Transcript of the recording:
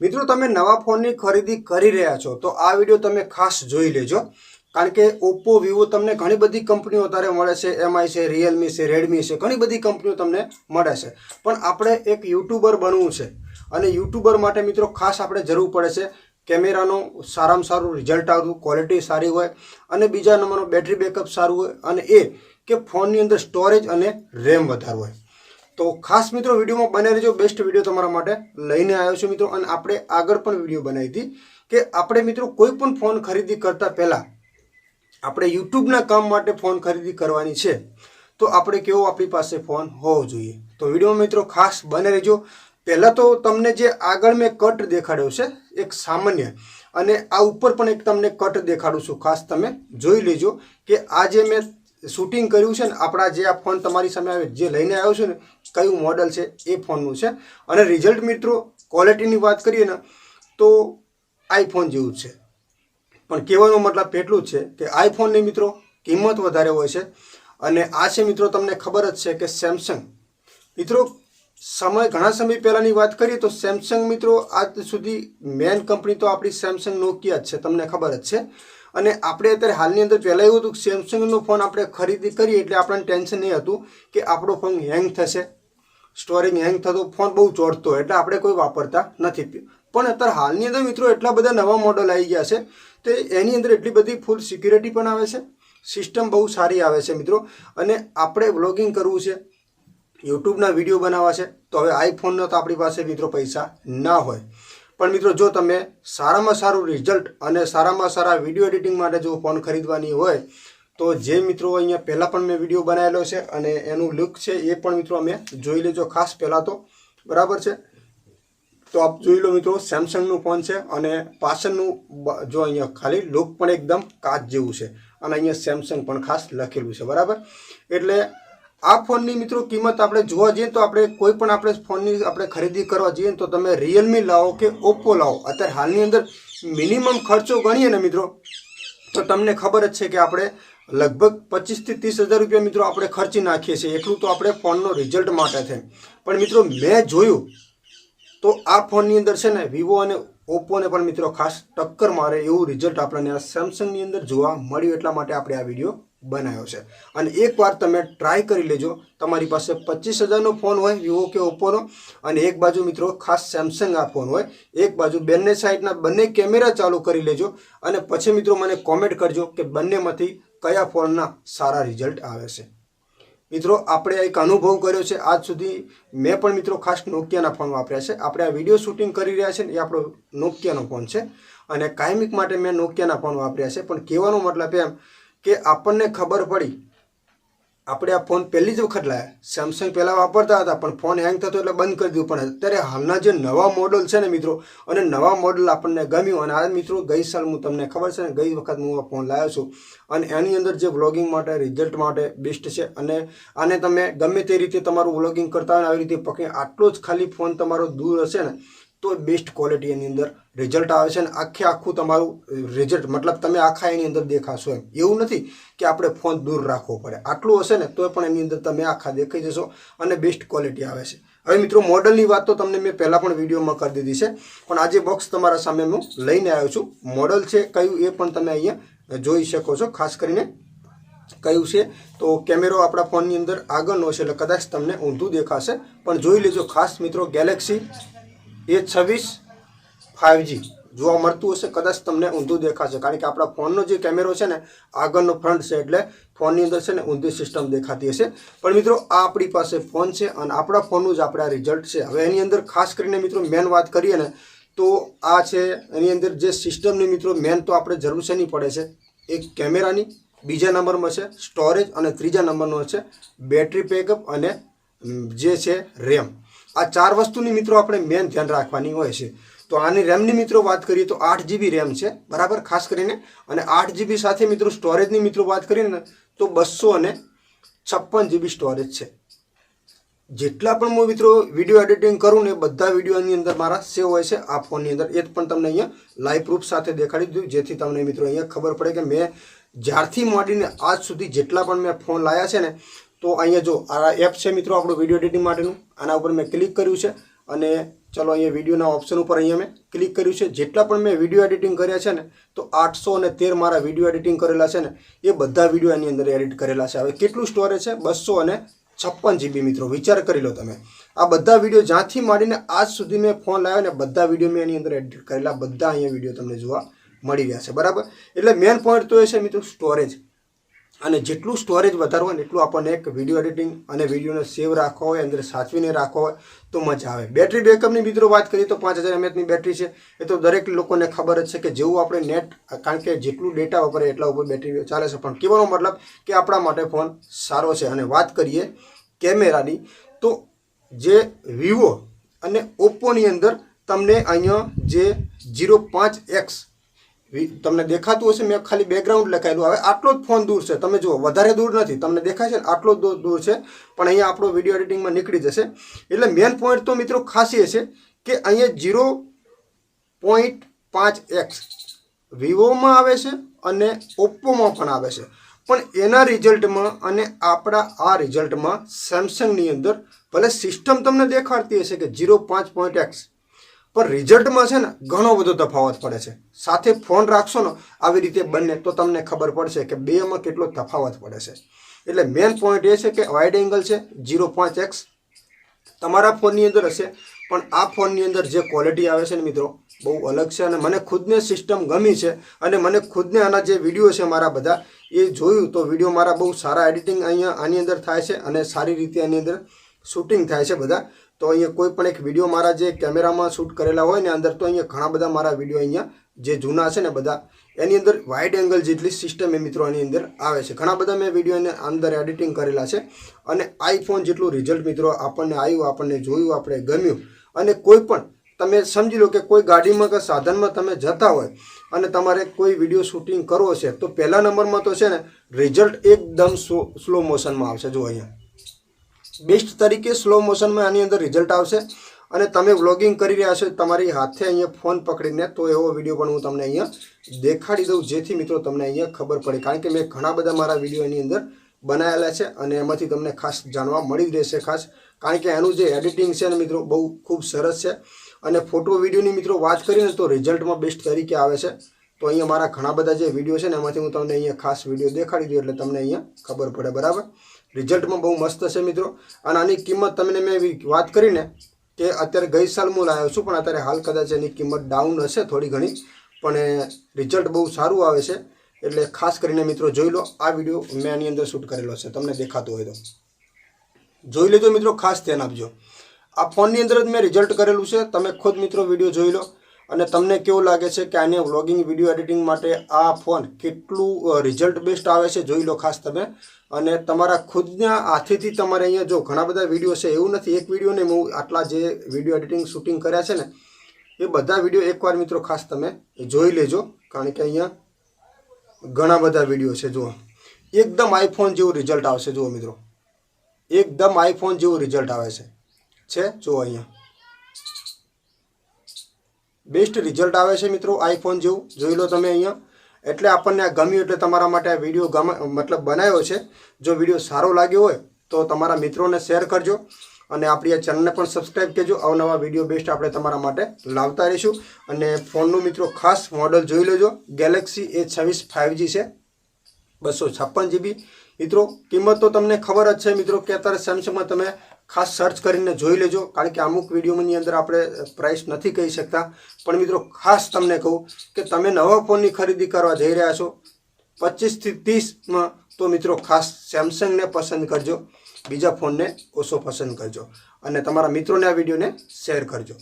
મિત્રો, તમે નવા ફોનની ખરીદી કરી રહ્યા છો, તો આ વીડિયો તમે ખાસ જોઈ લેજો. કારણ કે ઓપ્પો, વિવો તમને ઘણી બધી કંપનીઓ અત્યારે મળે છે, એમઆઈ છે, રિયલમી છે, રેડમી છે, ઘણી બધી કંપનીઓ તમને મળે છે. પણ આપણે એક યુટ્યુબર બનવું છે અને યુટ્યુબર માટે મિત્રો ખાસ આપણે જરૂર પડે છે કેમેરાનું સારામાં સારું રિઝલ્ટ આવતું, ક્વોલિટી સારી હોય અને બીજા નંબરનું બેટરી બેકઅપ સારું હોય અને એ કે ફોનની અંદર સ્ટોરેજ અને રેમ વધારવું હોય. તો ખાસ મિત્રો વિડીયોમાં બને રહેજો બેસ્ટ વીડિયો તમારા માટે. લઈને આવ્યો છું મિત્રો અને આપણે આગળ પણ વીડિયો બનાવી હતી કે આપણે મિત્રો કોઈ પણ ફોન ખરીદી કરતાં પહેલાં આપણે યુટ્યુબના કામ માટે ફોન ખરીદી કરવાની છે. તો આપણે કેવો આપણી પાસે ફોન હોવો જોઈએ. તો વિડીયોમાં મિત્રો ખાસ બને રહેજો. પહેલાં તો તમને જે આગળ મેં કટ દેખાડ્યો છે, એક સામાન્ય અને આ ઉપર પણ એક તમને કટ દેખાડું છું. ખાસ તમે જોઈ લેજો કે આ જે મેં શૂટિંગ કર્યું છે ને આપણા જે આ ફોન તમારી સામે આવે, જે લઈને આવ્યો છે ને, કયું મોડલ છે એ ફોનનું છે. અને રિઝલ્ટ મિત્રો ક્વોલિટીની વાત કરીએ ને, તો આઈફોન જેવું છે. પણ કહેવાનો મતલબ એટલું જ છે કે આઈફોનની મિત્રો કિંમત વધારે હોય છે. અને આ છે મિત્રો તમને ખબર જ છે કે સેમસંગ મિત્રો, સમય, ઘણા સમય પહેલાંની વાત કરીએ તો સેમસંગ મિત્રો આજ સુધી મેન કંપની તો આપણી સેમસંગ નોકિયા જ છે, તમને ખબર જ છે. અને આપણે અત્યારે હાલની અંદર પહેલાં એવું હતું કે સેમસંગનો ફોન આપણે ખરીદી કરીએ એટલે આપણને ટેન્શન નહીં હતું કે આપણો ફોન હેંગ થશે. સ્ટોરેજ હેંગ થતો ફોન બહુ ચોડતો એટલે આપણે કોઈ વાપરતા નથી. પણ અત્યારે હાલની અંદર મિત્રો એટલા બધા નવા મોડલ આવી ગયા છે તો એની અંદર એટલી બધી ફૂલ સિક્યુરિટી પણ આવે છે સિસ્ટમ બહુ સારી આવે છે મિત્રો. અને આપણે વ્લોગિંગ કરવું છે યુટ્યુબના વીડિયો બનાવવા છે, તો હવે આઈફોનનો તો આપણી પાસે મિત્રો પૈસા ના હોય. પણ મિત્રો જો તમે સારામાં સારું રિઝલ્ટ અને સારામાં સારા વીડિયો એડિટિંગ માટે જો ફોન ખરીદવાની હોય, તો જે મિત્રો અહીંયા પહેલાં પણ મેં વીડિયો બનાવેલો છે અને એનું લુક છે એ પણ મિત્રો અમે જોઈ લેજો ખાસ પહેલાં તો. બરાબર છે? તો આપ જોઈ લો મિત્રો સેમસંગનું ફોન છે અને પાછળનું જો અહીંયા ખાલી લુક પણ એકદમ કાચ જેવું છે. અને અહીંયા સેમસંગ પણ ખાસ લખેલું છે. બરાબર? એટલે આ ફોનની મિત્રો કિંમત આપણે જોવા જઈએ તો આપણે કોઈ પણ આપણે ફોનની આપણે ખરીદી કરવા જઈએ તો તમે રિયલમી લાવો કે ઓપ્પો લાવો. અત્યારે હાલની અંદર મિનિમમ ખર્ચો ગણીએ ને મિત્રો, તો તમને ખબર જ છે કે આપણે લગભગ પચીસથી ત્રીસ હજાર રૂપિયા મિત્રો આપણે ખર્ચી નાખીએ છીએ. એટલું તો આપણે ફોનનો રિઝલ્ટ માટે થાય પણ મિત્રો મેં જોયું તો આ ફોનની અંદર છે ને વિવો અને ઓપ્પોને પણ મિત્રો ખાસ ટક્કર મારે એવું રિઝલ્ટ આપણને સેમસંગની અંદર જોવા મળ્યું. એટલા માટે આપણે આ વીડિયો બનાવ્યો છે. અને એકવાર તમે ટ્રાય કરી લેજો. તમારી પાસે પચીસ હજારનો ફોન હોય, વિવો કે ઓપ્પોનો, અને એક બાજુ મિત્રો ખાસ સેમસંગ આ ફોન હોય, એક બાજુ બંને સાઈડના બંને કેમેરા ચાલુ કરી લેજો, અને પછી મિત્રો મને કોમેન્ટ કરજો કે બંનેમાંથી કયા ફોનના સારા રિઝલ્ટ આવે છે. મિત્રો, આપણે એક અનુભવ કર્યો છે. આજ સુધી મેં પણ મિત્રો ખાસ નોકિયાના ફોન વાપર્યા છે. આપણે આ વીડિયો શૂટિંગ કરી રહ્યા છે એ આપણો નોકિયાનો ફોન છે. અને કાયમિક માટે મેં નોકિયાના ફોન વાપર્યા છે. પણ કહેવાનો મતલબ એમ કે આપણને ખબર પડી. આપણે આ ફોન પહેલી જ વખત લાયા. સેમસંગ પહેલાં વાપરતા હતા, પણ ફોન હેંગ થતો એટલે બંધ કરી દીધું. પણ અત્યારે હાલના જે નવા મોડલ છે ને મિત્રો, અને નવા મોડલ આપણને ગમ્યું. અને આ મિત્રો ગઈ સાલ હું તમને ખબર છે ને, ગઈ વખત હું આ ફોન લાવ્યો છું. અને એની અંદર જે વ્લોગિંગ માટે રિઝલ્ટ માટે બેસ્ટ છે. અને આને તમે ગમે તે રીતે તમારું વ્લોગિંગ કરતા હોય આવી રીતે પકડી, આટલો જ ખાલી ફોન તમારો દૂર હશે ને તો બેસ્ટ ક્વોલિટી એની અંદર રિઝલ્ટ આવે છે અને આખે આખું તમારું રિઝલ્ટ મતલબ તમે આખા એની અંદર દેખાશો એમ. એવું નથી કે આપણે ફોન દૂર રાખવો પડે. આટલું હશે ને તો પણ એની અંદર તમે આખા દેખાઈ જશો અને બેસ્ટ ક્વોલિટી આવે છે. હવે મિત્રો, મોડલની વાત તો તમને મેં પહેલાં પણ વિડીયોમાં કરી દીધી છે, પણ આજે બોક્સ તમારા સામે હું લઈને આવ્યો છું. મોડલ છે કયું એ પણ તમે અહીંયા જોઈ શકો છો, ખાસ કરીને કયું છે. તો કેમેરો આપણા ફોનની અંદર આગળનો છે એટલે કદાચ તમને ઊંધું દેખાશે, પણ જોઈ લેજો ખાસ મિત્રો ગેલેક્સી એ છવ્વીસ ફાઇવજી જોવા મળતું હશે, કદાચ તમને ઊંધું દેખાશે. કારણ કે આપણા ફોનનો જે કેમેરો છે ને, આગળનો ફ્રન્ટ છે એટલે ફોનની અંદર છે ને ઊંધી સિસ્ટમ દેખાતી હશે. પણ મિત્રો, આ આપણી પાસે ફોન છે અને આપણા ફોનનું જ આપણે રિઝલ્ટ છે. હવે એની અંદર ખાસ કરીને મિત્રો મેન વાત કરીએ ને, તો આ છે એની અંદર જે સિસ્ટમની મિત્રો મેન તો આપણે જરૂર છે નહીં પડે છે. એક કેમેરાની, બીજા નંબરમાં છે સ્ટોરેજ અને ત્રીજા નંબરનો છે બેટરી બેકઅપ અને જે છે રેમ આ ચાર વસ્તુની મિત્રો આપણે મેન ધ્યાન રાખવાની હોય છે. તો આની રેમની મિત્રો વાત કરીએ તો આઠ જીબી રેમ છે, બરાબર? ખાસ કરીને. અને આઠ જીબી સાથે મિત્રો સ્ટોરેજની મિત્રો વાત કરીએ ને, તો બસો અને છપ્પન જીબી સ્ટોરેજ છે. જેટલા પણ હું મિત્રો વીડિયો એડિટિંગ કરું ને, બધા વિડીયોની અંદર મારા સેવ હોય છે. આ ફોનની અંદર એ પણ તમને અહીંયા લાઈવ પ્રૂફ સાથે દેખાડી દીધું જેથી તમને મિત્રો અહીંયા ખબર પડે કે મેં જ્યારથી માંડીને આજ સુધી જેટલા પણ મેં ફોન લાવ્યા છે ને તો અહીંયા જો આ એપ છે મિત્રો આપણું વીડિયો એડિટિંગ માટેનું, આના ઉપર મેં ક્લિક કર્યું છે અને ચલો અહીંયા વિડીયોના ઓપ્શન ઉપર અહીંયા મેં ક્લિક કર્યું છે. જેટલા પણ મેં વીડિયો એડિટિંગ કર્યા છે ને, તો આઠસો અને તેર મારા વીડિયો એડિટિંગ કરેલા છે ને, એ બધા વીડિયો એની અંદર એડિટ કરેલા છે. હવે કેટલું સ્ટોરેજ છે? બસો અને છપ્પન જીબી મિત્રો, વિચાર કરી લો તમે. આ બધા વીડિયો જ્યાંથી માંડીને આજ સુધી મેં ફોન લાવ્યો ને, બધા વીડિયો મેં એની અંદર એડિટ કરેલા, બધા અહીંયા વીડિયો તમને જોવા મળી રહ્યા છે. બરાબર? એટલે મેન પોઈન્ટ તો એ છે મિત્રો સ્ટોરેજ અને જેટલું સ્ટોરેજ વધારવું હોય એટલું આપણને એક વીડિયો એડિટિંગ અને વિડીયોને સેવ રાખવા હોય, અંદર સાચવીને રાખવા હોય, તો મજા આવે. બેટરી બેકઅપની મિત્રો વાત કરીએ તો પાંચ હજાર એમએચની બેટરી છે. એ તો દરેક લોકોને ખબર જ છે કે જેવું આપણે નેટ કારણ કે જેટલું ડેટા વપરાય એટલા ઉપર બેટરી ચાલે છે. પણ કહેવાનો મતલબ કે આપણા માટે ફોન સારો છે. અને વાત કરીએ કેમેરાની, તો જે વિવો અને ઓપ્પોની અંદર તમને અહીંયા જે જીરો પાંચ એક્સ તમને દેખાતું હશે, મેં ખાલી બેકગ્રાઉન્ડ લખાયેલું. હવે આટલો જ ફોન દૂર છે. તમે જુઓ, વધારે દૂર નથી. તમને દેખાય છે ને, આટલો જ દૂર- છે. પણ અહીંયા આપણો વીડિયો એડિટિંગમાં નીકળી જશે. એટલે મેન પોઈન્ટ તો મિત્રો ખાસ છે કે અહીંયા જીરો પોઈન્ટ પાંચ એક્સ વિવોમાં આવે છે અને ઓપ્પોમાં પણ આવે છે. પણ એના રિઝલ્ટમાં અને આપણા આ રિઝલ્ટમાં સેમસંગની અંદર ભલે સિસ્ટમ તમને દેખાડતી હશે કે જીરો પાંચ પોઈન્ટ એક્સ પણ રિઝલ્ટમાં છે ને ઘણો બધો તફાવત પડે છે. સાથે ફોન રાખશો ને આવી રીતે બંને, તો તમને ખબર પડશે કે બેમાં કેટલો તફાવત પડે છે. એટલે મેન પોઈન્ટ એ છે કે વાઇડ એંગલ છે જીરો પાંચ એક્સ તમારા ફોનની અંદર હશે, પણ આ ફોનની અંદર જે ક્વોલિટી આવે છે ને મિત્રો, બહુ અલગ છે અને મને ખુદને સિસ્ટમ ગમી છે અને મને ખુદને આના જે વીડિયો છે મારા બધા, એ જોયું તો વીડિયો મારા બહુ સારા એડિટિંગ અહીંયા આની અંદર થાય છે અને સારી રીતે આની અંદર શૂટિંગ થાય છે બધા. તો અહીંયા કોઈ પણ એક વીડિયો મારા જે કેમેરામાં શૂટ કરેલા હોય ને અંદર, તો અહીંયા ઘણા બધા મારા વીડિયો અહીંયા જે જૂના છે ને બધા, એની અંદર વાઇડ એંગલ જેટલી સિસ્ટમ એ મિત્રો એની અંદર આવે છે. ઘણા બધા મેં વીડિયો એને અંદર એડિટિંગ કરેલા છે. અને આઈફોન જેટલું રિઝલ્ટ મિત્રો આપણને આવ્યું આપણને જોયું, આપણે ગમ્યું. અને કોઈ પણ, તમે સમજી લો કે કોઈ ગાડીમાં કે સાધનમાં તમે જતા હોય અને તમારે કોઈ વીડિયો શૂટિંગ કરવો છે, તો પહેલા નંબરમાં તો છે ને રિઝલ્ટ એકદમ સ્લો મોશનમાં આવશે. જો અહીંયા. બેસ્ટ તરીકે સ્લો મોશનમાં આની અંદર રિઝલ્ટ આવશે. અને તમે વ્લોગિંગ કરી રહ્યા છો તમારી હાથે અહીંયા ફોન પકડીને, તો એવો વીડિયો પણ હું તમને અહીંયા દેખાડી દઉં, જેથી મિત્રો તમને અહીંયા ખબર પડે. કારણ કે મેં ઘણા બધા મારા વીડિયો એની અંદર બનાવેલા છે અને એમાંથી તમને ખાસ જાણવા મળી જ રહેશે ખાસ. કારણ કે એનું જે એડિટિંગ છે ને મિત્રો, બહુ ખૂબ સરસ છે. અને ફોટો વિડીયોની મિત્રો વાત કરીએ ને તો રિઝલ્ટમાં બેસ્ટ તરીકે આવે છે. તો અહીંયા મારા ઘણા બધા જે વીડિયો છે ને એમાંથી હું તમને અહીંયા ખાસ વીડિયો દેખાડી દઉં એટલે તમને અહીંયા ખબર પડે, બરાબર? રિઝલ્ટમાં બહુ મસ્ત છે મિત્રો. અને આની કિંમત તમને મેં વાત કરીને કે અત્યારે ગઈ સાલ હું લાવ્યો છું, પણ અત્યારે હાલ કદાચ એની કિંમત ડાઉન હશે થોડી ઘણી. પણ રિઝલ્ટ બહુ સારું આવે છે. એટલે ખાસ કરીને મિત્રો જોઈ લો, આ વીડિયો મેં આની અંદર શૂટ કરેલો છે. તમને દેખાતો હોય તો. જોઈ લેજો મિત્રો, ખાસ ધ્યાન આપજો. આ ફોનની અંદર જ મેં રિઝલ્ટ કરેલું છે. તમે ખુદ મિત્રો વીડિયો જોઈ લો. અને તમને કેવું લાગે છે કે આને વ્લોગિંગ વીડિયો એડિટિંગ માટે આ ફોન કેટલું રિઝલ્ટ બેસ્ટ આવે છે જોઈ લો ખાસ તમે. અને તમારા ખુદના હાથેથી તમારે અહીંયા જો ઘણા બધા વીડિયો છે, એવું નથી, એક વીડિયો ને હું આટલા જે વીડિયો એડિટિંગ શૂટિંગ કર્યા છે ને, એ બધા વીડિયો એકવાર મિત્રો ખાસ તમે જોઈ લેજો. કારણ કે અહીંયા ઘણા બધા વીડિયો છે, જુઓ. એકદમ આઈફોન જેવું રિઝલ્ટ આવશે, જુઓ મિત્રો. એકદમ આઈફોન જેવું રિઝલ્ટ આવે છે. છે? જુઓ અહીંયા. બેસ્ટ રિઝલ્ટ આવે છે મિત્રો આઈફોન જેવું. જોઈ લો તમે અહીંયા. એટલે આપણને આ ગમ્યું એટલે તમારા માટે આ વીડિયો ગમ, મતલબ બનાવ્યો છે. જો વીડિયો સારો લાગ્યો હોય તો તમારા મિત્રોને શેર કરજો અને આપણી આ ચેનલને પણ સબસ્ક્રાઈબ કરજો. અવનવા વીડિયો બેસ્ટ આપણે તમારા માટે લાવતા રહીશું. અને ફોનનું મિત્રો ખાસ મોડલ જોઈ લેજો. ગેલેક્સી એ છવ્વીસ ફાઇવજી છે. બસો છપ્પન જીબી મિત્રો, કિંમત તો તમને ખબર જ છે મિત્રો. કે અત્યારે સેમસંગમાં તમે ખાસ સર્ચ કરીને જોઈ લેજો. કારણ કે અમુક વિડીયોની અંદર આપણે પ્રાઇસ નથી કહી શકતા. પણ મિત્રો, ખાસ તમને કહું કે તમે નવા ફોનની ખરીદી કરવા જઈ રહ્યા છો, પચીસથી ત્રીસમાં, તો મિત્રો ખાસ સેમસંગને પસંદ કરજો. બીજા ફોનને ઓછો પસંદ કરજો. અને તમારા મિત્રોને આ વિડીયોને શેર કરજો.